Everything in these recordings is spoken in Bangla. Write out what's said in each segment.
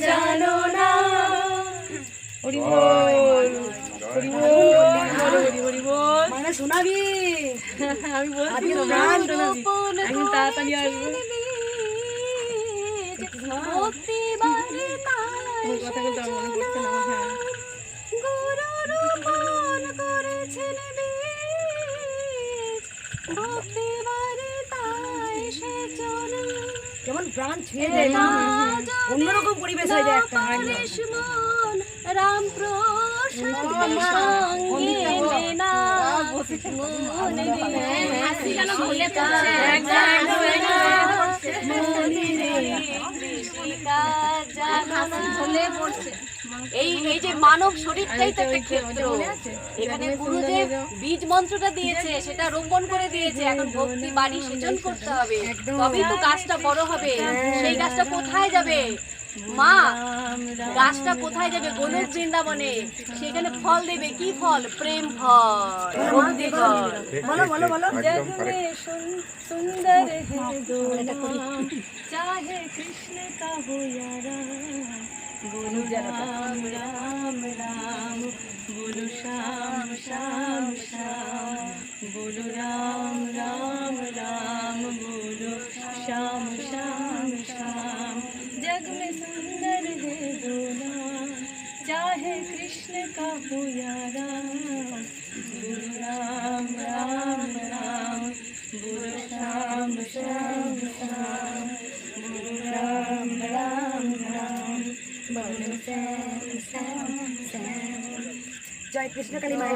জানো না। হরি বল হরি বল হরি হরি বল মানে শোনাবি। আমি বলছি আমি শোনাবি। একদিন তাড়াতাড়ি আসব। ভক্তি বাড়ি কথা কিন্তু আমার মনে পড়ছে না হ্যাঁ। কেমন প্রাণ ছুঁয়ে যায় না অন্যরকম পরিবেশ হয়ে যায় একটা রাম প্রসাদ মন এই এই যে মানব শরীরটাই তো একটা ক্ষেত্র। এখানে গুরু যে বীজ মন্ত্রটা দিয়েছে সেটা রোপণ করে দিয়েছে। এখন ভক্তি বাড়ি সৃজন করতে হবে। তবেই তো গাছটা বড় হবে। সেই গাছটা কোথায় যাবে? মা গাছটা কোথায় যাবে? গোলক বৃন্দাবনে। সেখানে ফল দেবে। কি ফল? প্রেম ফল। সুন্দর কৃষ্ণ राम बोलो राम राम, बोलो श्याम श्याम श्याम, बोलो राम राम राम, बोलो श्याम श्याम श्याम। जग में सुंदर है दोनों, चाहे कृष्ण का हो या राम। बोलो राम राम राम, बोलो श्याम श्याम श्याम। জয় কৃষ্ণ কালী মা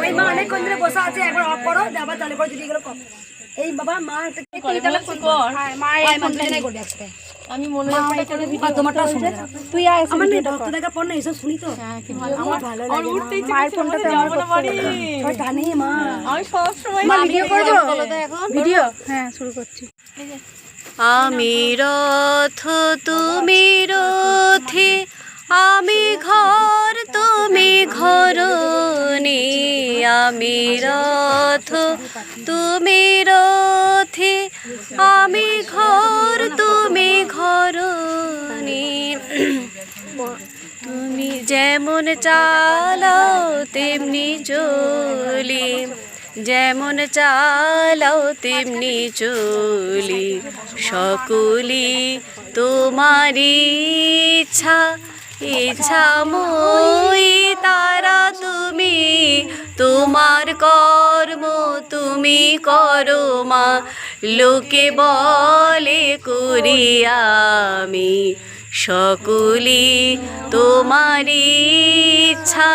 ওই মা। অনেকক্ষণ ধরে বসে আছে একবার অফ করো আবার চালু করে যদি এগুলো কম এই বাবা মা একটা আয়, মা। আমি মনে হয় শুনে তুই আয় আমার না ভক্ত দেখা পর না এসব শুনি তো। আমার ভালো লাগে মা। মায়ের ফোনটাতে আমার বাড়ি সবাই মা। আমি সব সময় মা ভিডিও করে ভিডিও হ্যাঁ শুরু করছি। আমি রথ তুমি রথে আমি ঘর তুমি ঘরনি আমি রথ তুমি রথে আমি ঘর তুমি যেমন চালাও, তেমনি চলি। যেমন চালাও, তেমনি চলি। সকলি তোমারই ইচ্ছা ইচ্ছা মই তারা তুমি। তোমার কর্ম তুমি করো মা, লোকে বলে করি আমি। সকলি তোমারই ইচ্ছা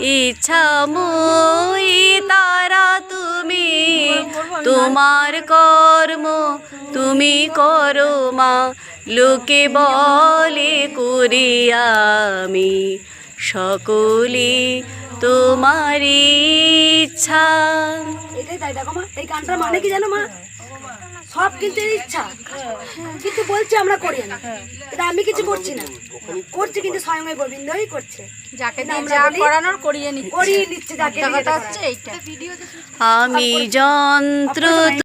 ইচ্ছা মই তারা তুমি। তোমার কর্ম তুমি করো মা, লোকে বলে করি আমি। সকলি তোমারই ইচ্ছা। এটাই তাই, দেখো মা, এই গানটার মানে কি জানো মা? সব কিন্তু ইচ্ছা। কিন্তু বলছে আমরা করি না। এটা আমি কিছু করছি না। করছে কিন্তু স্বয়ং গোবিন্দই করছে। যাকে করানোর করিয়ে নি করিয়ে নিচ্ছে যাকে আমি যন্ত্র